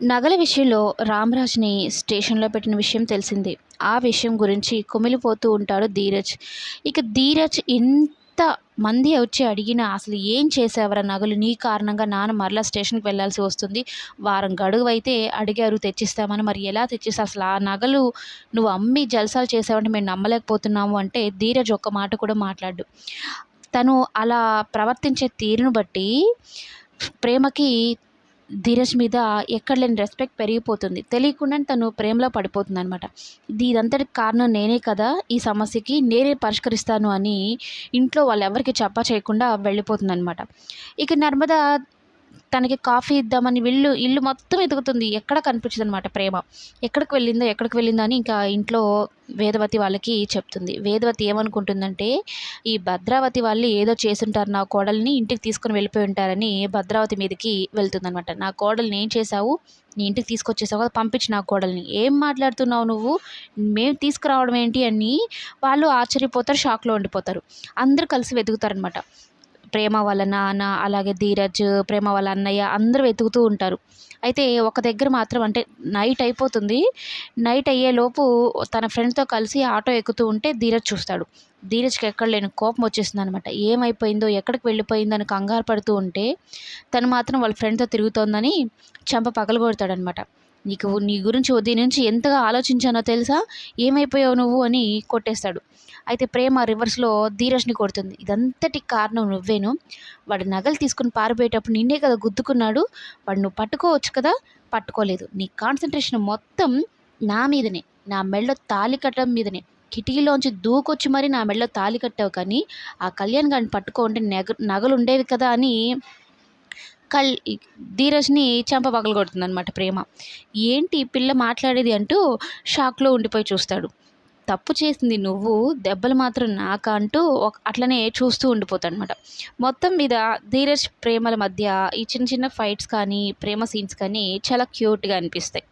నగల విషయంలో రామరాజ్ని స్టేషన్లో పెట్టిన విషయం తెలిసిందే. ఆ విషయం గురించి కుమిలిపోతూ ఉంటాడు ధీరజ్. ఇక ధీరజ్ ఎంత మంది వచ్చి అడిగినా అసలు ఏం చేసేవరా నగలు? నీ కారణంగా నాన్న మరలా స్టేషన్కి వెళ్ళాల్సి వస్తుంది. వారం గడువు అయితే అడిగారు తెచ్చిస్తామని. మరి ఎలా తెచ్చిస్తా? అసలు ఆ నగలు నువ్వు అమ్మి జల్సాలు చేసావంటే మేము నమ్మలేకపోతున్నాము అంటే ధీరజ్ ఒక్క మాట కూడా మాట్లాడు తను అలా ప్రవర్తించే తీరును బట్టి ప్రేమకి ధీరజ్ మీద ఎక్కడ లేని రెస్పెక్ట్ పెరిగిపోతుంది. తెలియకుండా తను ప్రేమలో పడిపోతుంది అనమాట ఇదంతటికి కారణం నేనే కదా ఈ సమస్యకి నేనే పరిష్కరిస్తాను అని ఇంట్లో వాళ్ళు ఎవరికి చెప్పా చేయకుండా వెళ్ళిపోతుంది అనమాట ఇక నర్మద తనకి కాఫీ ఇద్దామని ఇల్లు ఇల్లు మొత్తం ఎదుగుతుంది. ఎక్కడ కనిపించదు అనమాట ప్రేమ. ఎక్కడికి వెళ్ళిందో ఎక్కడికి వెళ్ళిందో అని ఇంకా ఇంట్లో వేదవతి వాళ్ళకి చెప్తుంది. వేదవతి ఏమనుకుంటుందంటే ఈ భద్రావతి వాళ్ళు ఏదో చేసుంటారు నా కోడల్ని ఇంటికి తీసుకొని వెళ్ళిపోయి ఉంటారని భద్రావతి మీదకి వెళ్తుందనమాట నా కోడల్ని ఏం చేసావు నీ ఇంటికి తీసుకొచ్చేసావు కదా పంపించి నా కోడల్ని. ఏం మాట్లాడుతున్నావు నువ్వు? మేము తీసుకురావడం ఏంటి అని వాళ్ళు ఆశ్చర్యపోతారు షాక్లో ఉండిపోతారు. అందరూ కలిసి వెతుకుతారనమాట ప్రేమ వాళ్ళ నాన్న అలాగే ధీరజ్ ప్రేమ వాళ్ళ అన్నయ్య అందరూ వెతుకుతూ ఉంటారు. అయితే ఒక దగ్గర మాత్రం అంటే నైట్ అయిపోతుంది. నైట్ అయ్యేలోపు తన ఫ్రెండ్తో కలిసి ఆటో ఎక్కుతూ ఉంటే ధీరజ్ చూస్తాడు. ధీరజ్కి ఎక్కడ లేని కోపం వచ్చేసింది అనమాట ఏమైపోయిందో ఎక్కడికి వెళ్ళిపోయిందో అని కంగారు పడుతూ ఉంటే తను మాత్రం వాళ్ళ ఫ్రెండ్తో తిరుగుతోందని చంప పగలగొడతాడనమాట. నీకు నీ గురించి దీని నుంచి ఎంతగా ఆలోచించానో తెలుసా? ఏమైపోయావు నువ్వు అని కొట్టేస్తాడు. అయితే ప్రేమ రివర్స్లో ధీరజ్ని కొడుతుంది. ఇదంతటి కారణం నువ్వేను. వాడు నగలు తీసుకుని పారిపోయేటప్పుడు నిన్నే కదా గుద్దుకున్నాడు. వాడు నువ్వు పట్టుకోవచ్చు కదా? పట్టుకోలేదు. నీ కాన్సన్ట్రేషన్ మొత్తం నా మీదనే. నా మెళ్ళో తాలి కట్టడం మీదనే. కిటికీలోంచి దూకొచ్చి మరి నా మెడలో తాలి కట్టావు కానీ ఆ కళ్యాణ్ గారిని పట్టుకోంటే నగ నగలు ఉండేవి కదా అని కల్ ధీరజ్ని చెంప పగలు అనమాట ప్రేమ. ఏంటి పిల్ల మాట్లాడేది అంటూ షాక్లో ఉండిపోయి చూస్తాడు. తప్పు చేసింది నువ్వు దెబ్బలు మాత్రం నాక అంటూ ఒక అట్లనే చూస్తూ ఉండిపోతాడు అనమాట మొత్తం మీద ధీరజ్ ప్రేమల మధ్య ఈ చిన్న చిన్న ఫైట్స్ కానీ ప్రేమ సీన్స్ కానీ చాలా క్యూట్గా అనిపిస్తాయి.